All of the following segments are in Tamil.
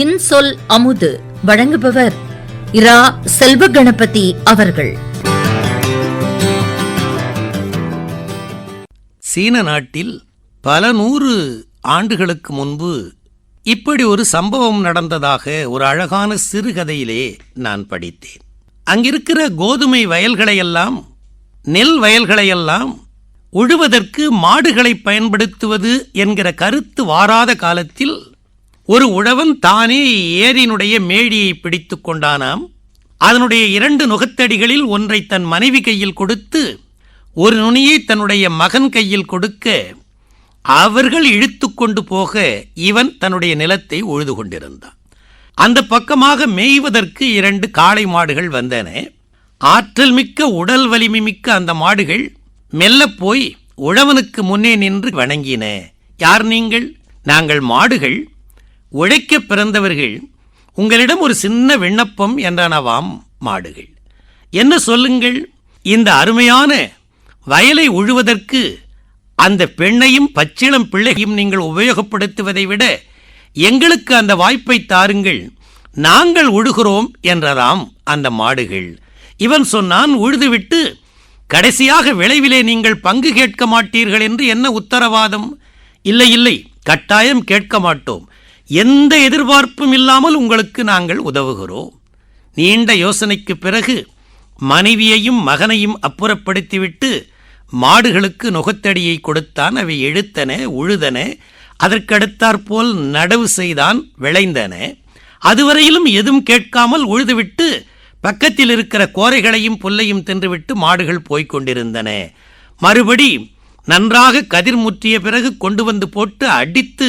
இன்சொல் அமுது. வழங்குபவர் இரா செல்வ கணபதி அவர்கள். சீன நாட்டில் பல நூறு ஆண்டுகளுக்கு முன்பு இப்படி ஒரு சம்பவம் நடந்ததாக ஒரு அழகான சிறுகதையிலே நான் படித்தேன். அங்கிருக்கிற கோதுமை வயல்களையெல்லாம் நெல் வயல்களையெல்லாம் உழுவதற்கு மாடுகளை பயன்படுத்துவது என்கிற கருத்து வாராத காலத்தில் ஒரு உழவன் தானே ஏரினுடைய மேடியை பிடித்து கொண்டானாம். அதனுடைய இரண்டு நுகத்தடிகளில் ஒன்றை தன் மனைவி கையில் கொடுத்து ஒரு நுனியை தன்னுடைய மகன் கையில் கொடுக்க அவர்கள் இழுத்து கொண்டு போக இவன் தன்னுடைய நிலத்தை உழுது கொண்டிருந்தான். அந்த பக்கமாக மேய்வதற்கு இரண்டு காளை மாடுகள் வந்தன. ஆற்றல் மிக்க உடல் வலிமை மிக்க அந்த மாடுகள் மெல்ல போய் உழவனுக்கு முன்னே நின்று வணங்கின. யார் நீங்கள்? நாங்கள் மாடுகள். உழைக்க பிறந்தவர்கள் உங்களிடம் ஒரு சின்ன விண்ணப்பம் என்றனவாம் மாடுகள். என்ன சொல்லுங்கள் இந்த அருமையான வயலை உழுவதற்கு அந்த பெண்ணையும் பச்சிளம் பிள்ளையும் நீங்கள் உபயோகப்படுத்துவதை விட எங்களுக்கு அந்த வாய்ப்பை தாருங்கள் நாங்கள் உழுகிறோம் என்றதாம் அந்த மாடுகள். இவன் சொன்னான் உழுதுவிட்டு கடைசியாக விளைவிலே நீங்கள் பங்கு கேட்க மாட்டீர்கள் என்று என்ன உத்தரவாதம்? இல்லை இல்லை கட்டாயம் கேட்க மாட்டோம். எந்த எதிர்பார்ப்பும் இல்லாமல் உங்களுக்கு நாங்கள் உதவுகிறோம். நீண்ட யோசனைக்கு பிறகு மனைவியையும் மகனையும் அப்புறப்படுத்திவிட்டு மாடுகளுக்கு நுகத்தடியை கொடுத்தான். அவை எழுத்தன உழுதன அதற்கடுத்தாற்போல் நடவு செய்தான் விளைந்தன. அதுவரையிலும் எதுவும் கேட்காமல் உழுதுவிட்டு பக்கத்தில் இருக்கிற கோரைகளையும் புல்லையும் தின்றுவிட்டு மாடுகள் போய்க் கொண்டிருந்தன மறுபடி நன்றாக கதிர் முற்றிய பிறகு கொண்டு வந்து போட்டு அடித்து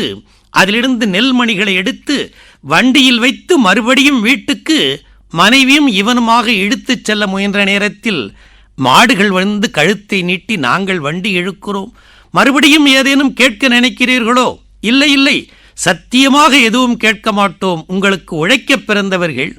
அதிலிருந்து நெல்மணிகளை எடுத்து வண்டியில் வைத்து மறுபடியும் வீட்டுக்கு மனைவியும் இவனுமாக இழுத்துச் செல்ல முயன்ற நேரத்தில் மாடுகள் வந்து கழுத்தை நீட்டி நாங்கள் வண்டி இழுக்கிறோம். மறுபடியும் ஏதேனும் கேட்க நினைக்கிறீர்களோ? இல்லை இல்லை. சத்தியமாக எதுவும் கேட்க மாட்டோம். உங்களுக்கு உழைக்க பிறந்தவர்கள்.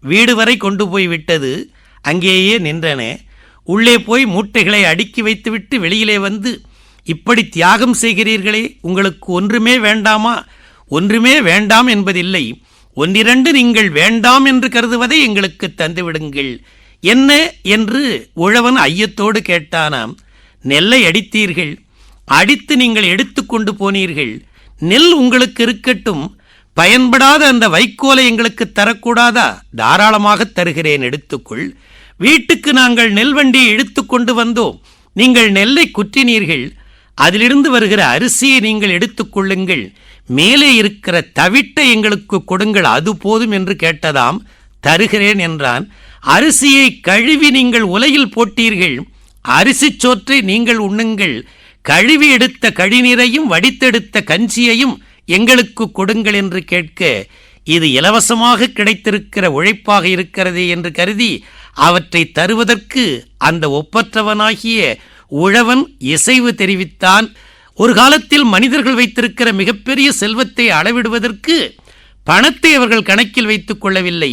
வீடு வரை கொண்டு போய் விட்டது. அங்கேயே நின்றன. உள்ளே போய் மூட்டைகளை அடுக்கி வைத்துவிட்டு வெளியிலே வந்து இப்படி தியாகம் செய்கிறீர்களே உங்களுக்கு ஒன்றுமே வேண்டாமா? ஒன்றுமே வேண்டாம் என்பதில்லை. ஒன்றிரண்டு நீங்கள் வேண்டாம் என்று கருதுவதை எங்களுக்கு தந்துவிடுங்கள். என்ன என்று உழவன் ஐயத்தோடு கேட்டானாம். நெல்லை அடித்தீர்கள். அடித்து நீங்கள் எடுத்துக்கொண்டு போனீர்கள். நெல் உங்களுக்கு இருக்கட்டும். பயன்படாத அந்த வைக்கோலை எங்களுக்கு தரக்கூடாதா? தாராளமாக தருகிறேன் எடுத்துக்கொள். வீட்டுக்கு நாங்கள் நெல் வண்டியை இழுத்துக்கொண்டு வந்தோம். நீங்கள் நெல்லை குற்றினீர்கள். அதிலிருந்து வருகிற அரிசியை நீங்கள் எடுத்துக்கொள்ளுங்கள் மேலே இருக்கிற தவிட்டை எங்களுக்கு கொடுங்கள். அது போதும் என்று கேட்டதாம். தருகிறேன் என்றான். அரிசியை கழுவி நீங்கள் உலையில் போட்டீர்கள். அரிசி சோற்றை நீங்கள் உண்ணுங்கள். கழுவி எடுத்த கழிநீரையும் வடித்தெடுத்த கஞ்சியையும் எங்களுக்கு கொடுங்கள் என்று கேட்க இது இலவசமாக கிடைத்திருக்கிற உழைப்பாக இருக்கிறதே என்று கருதி அவற்றை தருவதற்கு அந்த ஒப்பற்றவனாகிய உழவன் இசைவு தெரிவித்தான். ஒரு காலத்தில் மனிதர்கள் வைத்திருக்கிற மிகப்பெரிய செல்வத்தை அளவிடுவதற்கு பணத்தை அவர்கள் கணக்கில் வைத்துக் கொள்ளவில்லை.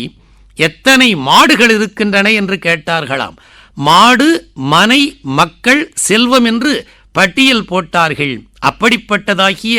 எத்தனை மாடுகள் இருக்கின்றன என்று கேட்டார்களாம். மாடு மனை மக்கள் செல்வம் என்று பட்டியல் போட்டார்கள். அப்படிப்பட்டதாகிய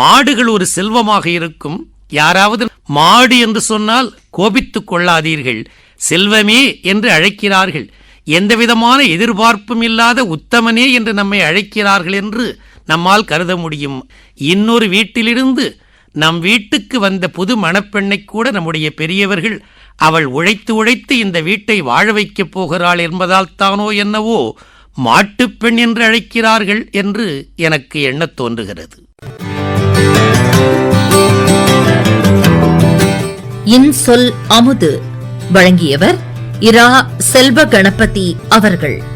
மாடுகள் ஒரு செல்வமாக இருக்கும். யாராவது மாடு என்று சொன்னால் கோபித்துக் கொள்ளாதீர்கள். செல்வமே என்று அழைக்கிறார்கள். எந்தவிதமான எதிர்பார்ப்பும் இல்லாத உத்தமனே என்று நம்மை அழைக்கிறார்கள் என்று நம்மால் கருத முடியும். இன்னொரு வீட்டிலிருந்து நம் வீட்டுக்கு வந்த புது மணப்பெண்ணை கூட நம்முடைய பெரியவர்கள் அவள் உழைத்து உழைத்து இந்த வீட்டை வாழ வைக்கப் போகிறாள் என்பதால் தானோ என்னவோ மாட்டுப்பெண் என்று அழைக்கிறார்கள் என்று எனக்கு எண்ணத் தோன்றுகிறது. இன்சொல் அமுது. வழங்கியவர் இரா செல்வ கணபதி அவர்கள்.